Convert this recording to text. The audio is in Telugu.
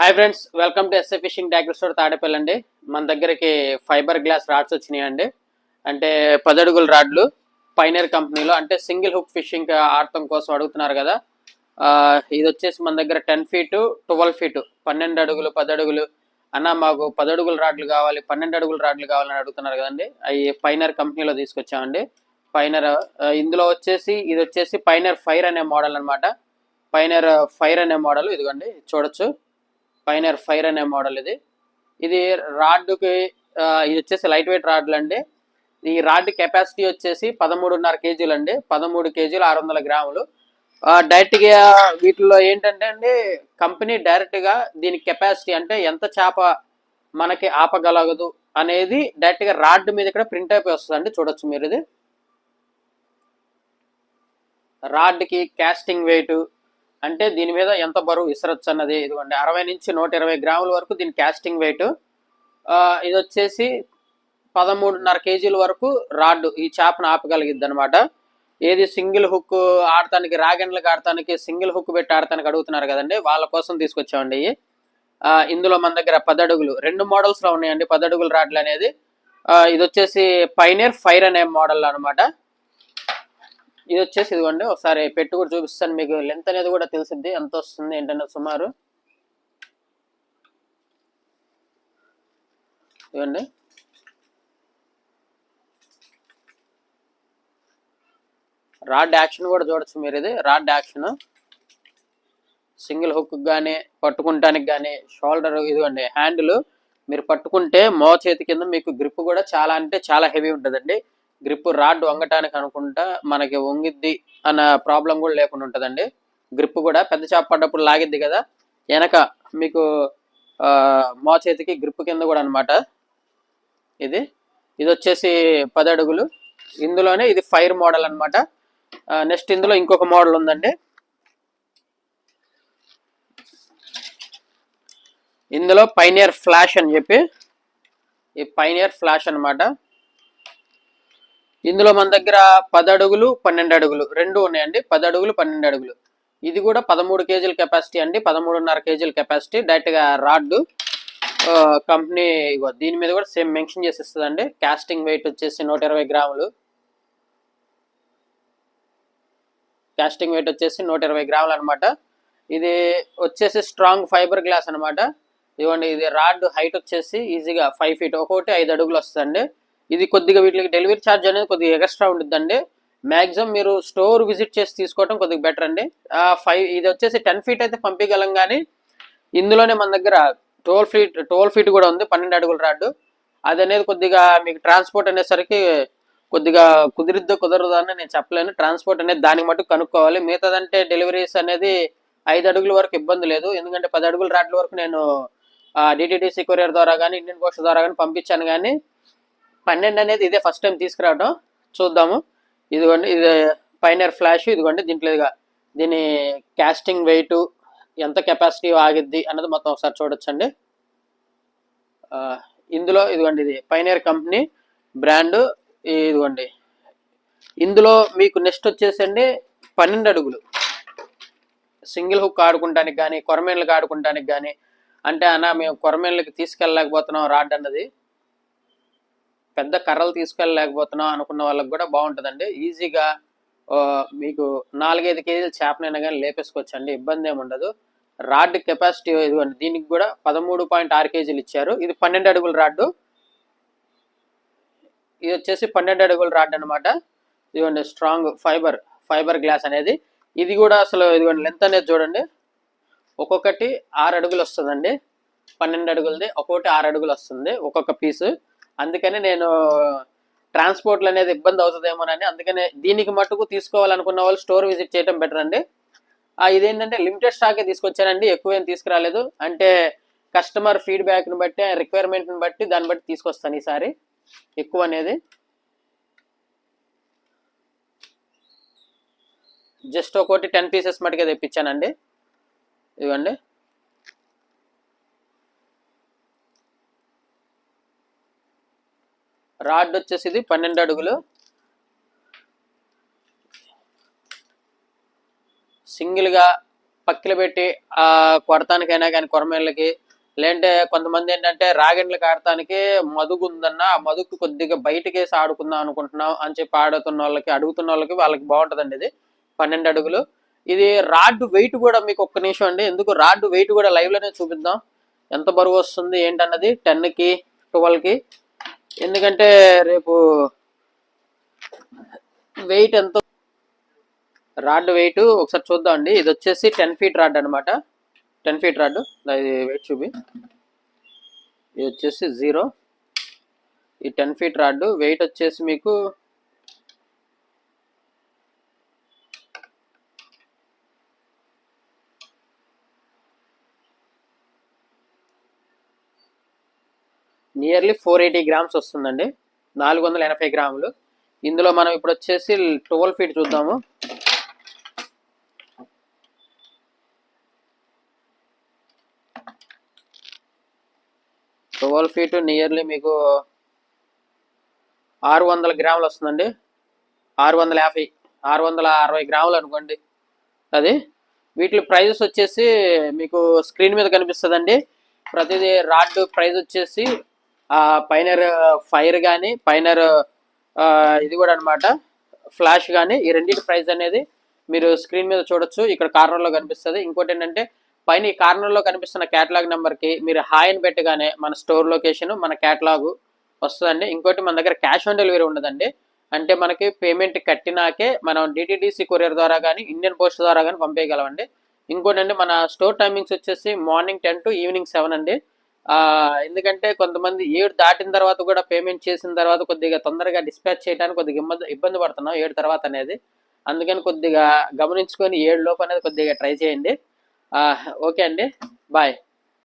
Hi friends welcome to S A fishing tackle store Tadepalli అండి. మన దగ్గరికి ఫైబర్ గ్లాస్ రాడ్స్ వచ్చినాయి అండి అంటే పదడుగుల రాడ్లు పైనర్ కంపెనీలో అంటే సింగిల్ హుక్ ఫిషింగ్ ఆడటం కోసం అడుగుతున్నారు కదా. ఇది వచ్చేసి మన దగ్గర టెన్ ఫీటు ట్వెల్వ్ ఫీటు పన్నెండు అడుగులు పదడుగులు అన్న మాకు పదడుగుల రాడ్లు కావాలి పన్నెండు అడుగుల రాడ్లు కావాలని అడుగుతున్నారు కదండి. అవి పైనర్ కంపెనీలో తీసుకొచ్చామండి. పైనర్ ఇందులో వచ్చేసి ఇది వచ్చేసి పైనర్ ఫైర్ అనే మోడల్ అన్నమాట. పైనర్ ఫైర్ అనే మోడల్ ఇదిగోండి చూడొచ్చు. పైనర్ ఫైర్ అనే మోడల్ ఇది. ఇది రాడ్కి ఇది వచ్చేసి లైట్ వెయిట్ రాడ్లు అండి. ఈ రాడ్ కెపాసిటీ వచ్చేసి పదమూడున్నర కేజీలు అండి. పదమూడు కేజీలు ఆరు వందల గ్రాములు డైరెక్ట్గా వీటిలో ఏంటంటే అండి కంపెనీ డైరెక్ట్గా దీని కెపాసిటీ అంటే ఎంత చేప మనకి ఆపగలగదు అనేది డైరెక్ట్గా రాడ్ మీద ఇక్కడ ప్రింట్ అయిపోయి వస్తుంది అండి చూడొచ్చు మీరు ఇది. రాడ్కి క్యాస్టింగ్ వెయిట్ అంటే దీని మీద ఎంత బరువు విసరొచ్చు అన్నది ఇదిగోండి. అరవై నుంచి నూట ఇరవై గ్రాముల వరకు దీని క్యాస్టింగ్ వెయిట్ ఇది వచ్చేసి పదమూడున్నర కేజీల వరకు రాడ్ ఈ చేపను ఆపగలిగిద్ది అనమాట ఏది సింగిల్ హుక్ ఆడటానికి రాగండ్లకు ఆడటానికి సింగిల్ హుక్ పెట్టి ఆడటానికి అడుగుతున్నారు కదండి. వాళ్ళ కోసం తీసుకొచ్చామండి ఇందులో మన దగ్గర పదడుగులు రెండు మోడల్స్లో ఉన్నాయండి పదడుగుల రాడ్లు అనేది. ఆ, ఇది వచ్చేసి పైనర్ ఫైర్ అనే మోడల్ అన్నమాట. ఇది వచ్చేసి ఇదిగోండి ఒకసారి పెట్టి కూడా చూపిస్తాను మీకు. లెంత్ అనేది కూడా తెలిసిద్ది ఎంత వస్తుంది ఏంటంటే సుమారు. ఇదిగోండి. రాడ్ యాక్షన్ కూడా చూడొచ్చు మీరు ఇది. రాడ్ యాక్షన్ సింగిల్ హుక్ కానీ పట్టుకుంటానికి కానీ షోల్డర్ ఇదిగోండి హ్యాండిల్ మీరు పట్టుకుంటే మో చేతి కింద మీకు గ్రిప్ కూడా చాలా అంటే చాలా హెవీ ఉంటుందండి. గ్రిప్ రాడ్ వంగటానికి అనుకుంటా మనకి వంగిద్ది అన్న ప్రాబ్లం కూడా లేకుండా ఉంటుందండి. గ్రిప్ కూడా పెద్ద చేప పడ్డప్పుడు లాగిద్ది కదా వెనక మీకు మో చేతికి గ్రిప్ కింద కూడా అనమాట ఇది ఇది వచ్చేసి పది అడుగులు ఇందులోనే ఇది ఫైర్ మోడల్ అనమాట నెక్స్ట్ ఇందులో ఇంకొక మోడల్ ఉందండి. ఇందులో పైనియర్ ఫ్లాష్ అని చెప్పి ఈ పైనియర్ ఫ్లాష్ అన్నమాట. ఇందులో మన దగ్గర పది అడుగులు పన్నెండు అడుగులు రెండు ఉన్నాయండి. పది అడుగులు పన్నెండు అడుగులు ఇది కూడా పదమూడు కేజీల కెపాసిటీ అండి. పదమూడున్నర కేజీల కెపాసిటీ డైరెక్ట్గా రాడ్ కంపెనీ దీని మీద కూడా సేమ్ మెన్షన్ చేసి ఇస్తుందండి కాస్టింగ్ వెయిట్ వచ్చేసి నూట ఇరవై గ్రాములు. కాస్టింగ్ వెయిట్ వచ్చేసి నూట ఇరవై గ్రాములు అనమాట ఇది వచ్చేసి స్ట్రాంగ్ ఫైబర్ గ్లాస్ అనమాట ఇదిగోండి ఇది రాడ్ హైట్ వచ్చేసి ఈజీగా ఫైవ్ ఫీట్ ఒక్కొక్కటి ఐదు అడుగులు వస్తుందండి. ఇది కొద్దిగా వీటికి డెలివరీ ఛార్జ్ అనేది కొద్దిగా ఎక్స్ట్రా ఉంటుందండి మ్యాక్సిమం మీరు స్టోర్ విజిట్ చేసి తీసుకోవడం కొద్దిగా బెటర్ అండి. ఫైవ్ ఇది వచ్చేసి టెన్ ఫీట్ అయితే పంపించగలం కానీ ఇందులోనే మన దగ్గర టోల్ ఫీట్ టోల్ ఫీట్ కూడా ఉంది పన్నెండు అడుగుల రాడ్ అది అనేది కొద్దిగా మీకు ట్రాన్స్పోర్ట్ అనేసరికి కొద్దిగా కుదిరిద్దో కుదరదో అని నేను చెప్పలేను. ట్రాన్స్పోర్ట్ అనేది దానికి మటుకు కనుక్కోవాలి. మిగతాదంటే డెలివరీస్ అనేది ఐదు అడుగుల వరకు ఇబ్బంది లేదు. ఎందుకంటే పది అడుగుల రాడ్ల వరకు నేను డిటిడిసి కొరియర్ ద్వారా కానీ ఇండియన్ పోస్ట్ ద్వారా కానీ పంపించాను కానీ పన్నెండు అనేది ఇదే ఫస్ట్ టైం తీసుకురావడం చూద్దాము. ఇదిగోండి ఇది పైనర్ ఫ్లాష్ ఇదిగోండి దీంట్లో ఇదిగా. దీని క్యాస్టింగ్ వెయిట్ ఎంత కెపాసిటీ ఆగిద్ది అన్నది మొత్తం ఒకసారి చూడొచ్చండి. ఇందులో ఇదిగోండి ఇది పైనర్ కంపెనీ బ్రాండ్ ఇదిగోండి. ఇందులో మీకు నెక్స్ట్ వచ్చేసండి పన్నెండు అడుగులు. సింగిల్ హుక్ ఆడుకుంటానికి కానీ కొరమేన్లకు ఆడుకుంటానికి కానీ అంటే అన్న మేము కొరమేన్లకి తీసుకెళ్ళలేకపోతున్నాం రాడ్ అన్నది. పెద్ద కర్రలు తీసుకెళ్ళలేకపోతున్నాం అనుకున్న వాళ్ళకి కూడా బాగుంటుందండి. ఈజీగా మీకు నాలుగైదు కేజీలు చేపనైనా కానీ లేపేసుకోవచ్చండి. ఇబ్బంది ఏమి ఉండదు. రాడ్ కెపాసిటీ ఇదిగోండి దీనికి కూడా పదమూడు పాయింట్ ఆరు కేజీలు ఇచ్చారు. ఇది పన్నెండు అడుగుల రాడ్డు. ఇది వచ్చేసి పన్నెండు అడుగుల రాడ్ అనమాట ఇదిగోండి స్ట్రాంగ్ ఫైబర్ ఫైబర్ గ్లాస్ అనేది. ఇది కూడా అసలు ఇదిగోండి లెంత్ అనేది చూడండి. ఒక్కొక్కటి ఆరు అడుగులు వస్తుందండి. పన్నెండు అడుగులది ఒక్కొక్కటి ఆరు అడుగులు వస్తుంది. ఒక్కొక్క పీసు అందుకని నేను ట్రాన్స్పోర్ట్లు అనేది ఇబ్బంది అవుతుందేమోనని అందుకనే దీనికి మట్టుకు తీసుకోవాలనుకున్న వాళ్ళు స్టోర్ విజిట్ చేయడం బెటర్ అండి. ఇదేంటంటే లిమిటెడ్ స్టాకే తీసుకొచ్చానండి ఎక్కువ ఏం తీసుకురాలేదు. అంటే కస్టమర్ ఫీడ్బ్యాక్ని బట్టి రిక్వైర్మెంట్ని బట్టి దాన్ని బట్టి తీసుకొస్తాను ఈసారి ఎక్కువ అనేది. జస్ట్ ఒకటి టెన్ పీసెస్ మటుకే తెప్పించానండి. ఇవ్వండి. రాడ్ వచ్చేసి ఇది పన్నెండు అడుగులు. సింగిల్గా పక్కిలు పెట్టి ఆ కొడతానికైనా కానీ కొరమేళ్ళకి లేదంటే కొంతమంది ఏంటంటే రాగండ్లు ఆడటానికి మదుగు ఉందన్న ఆ మదుగు కొద్దిగా బయటకి వేసి ఆడుకుందాం అనుకుంటున్నాం అని చెప్పి ఆడుతున్న వాళ్ళకి అడుగుతున్న వాళ్ళకి వాళ్ళకి బాగుంటుందండి ఇది. పన్నెండు అడుగులు. ఇది రాడ్ వెయిట్ కూడా మీకు ఒక్క నిమిషం అండి. ఎందుకు రాడ్ వెయిట్ కూడా లైవ్లోనే చూపిద్దాం. ఎంత బరువు వస్తుంది ఏంటన్నది టెన్కి ట్వెల్వ్కి ఎందుకంటే రేపు వెయిట్ ఎంత రాడ్ వెయిట్ ఒకసారి చూద్దాం అండి. ఇది వచ్చేసి టెన్ ఫీట్ రాడ్ అనమాట టెన్ ఫీట్ రాడ్ ఇది వెయిట్ చూపి. ఇది వచ్చేసి జీరో ఈ టెన్ ఫీట్ రాడ్ వెయిట్ వచ్చేసి మీకు నియర్లీ ఫోర్ ఎయిటీ గ్రామ్స్ వస్తుందండి. నాలుగు వందల ఎనభై గ్రాములు. ఇందులో మనం ఇప్పుడు వచ్చేసి ట్వెల్వ్ ఫీట్ చూద్దాము. ట్వెల్వ్ ఫీట్ నియర్లీ మీకు ఆరు వందల గ్రాములు వస్తుందండి. ఆరు వందల యాభై ఆరు వందల అరవై గ్రాములు అనుకోండి. అది వీటి ప్రైజెస్ వచ్చేసి మీకు స్క్రీన్ మీద కనిపిస్తుందండి. ప్రతిదీ రాడ్ ప్రైజ్ వచ్చేసి పైనర్ ఫైర్ కానీ పైనర్ ఇది కూడా అన్నమాట. ఫ్లాష్ కానీ ఈ రెండింటి ప్రైస్ అనేది మీరు స్క్రీన్ మీద చూడొచ్చు. ఇక్కడ కార్నర్లో కనిపిస్తుంది. ఇంకోటి ఏంటంటే పైన ఈ కార్నర్లో కనిపిస్తున్న క్యాటలాగ్ నెంబర్కి మీరు హాయ్ అని పెట్టగానే మన స్టోర్ లొకేషన్ మన క్యాటలాగు వస్తుందండి. ఇంకోటి మన దగ్గర క్యాష్ ఆన్ డెలివరీ ఉండదండి. అంటే మనకి పేమెంట్ కట్టినాకే మనం డిటిడిసి కొరియర్ ద్వారా కానీ ఇండియన్ పోస్ట్ ద్వారా కానీ పంపేయగలమండి. ఇంకోటి అండి మన స్టోర్ టైమింగ్స్ వచ్చేసి morning ten to evening seven అండి. ఎందుకంటే కొంతమంది ఏడు దాటిన తర్వాత కూడా పేమెంట్ చేసిన తర్వాత కొద్దిగా తొందరగా డిస్పాచ్ చేయడానికి కొద్దిగా ఇబ్బంది ఇబ్బంది పడుతున్నాం ఏడు తర్వాత అనేది. అందుకని కొద్దిగా గమనించుకొని ఏడు లోపు అనేది కొద్దిగా ట్రై చేయండి. ఆ, ఓకే అండి. బాయ్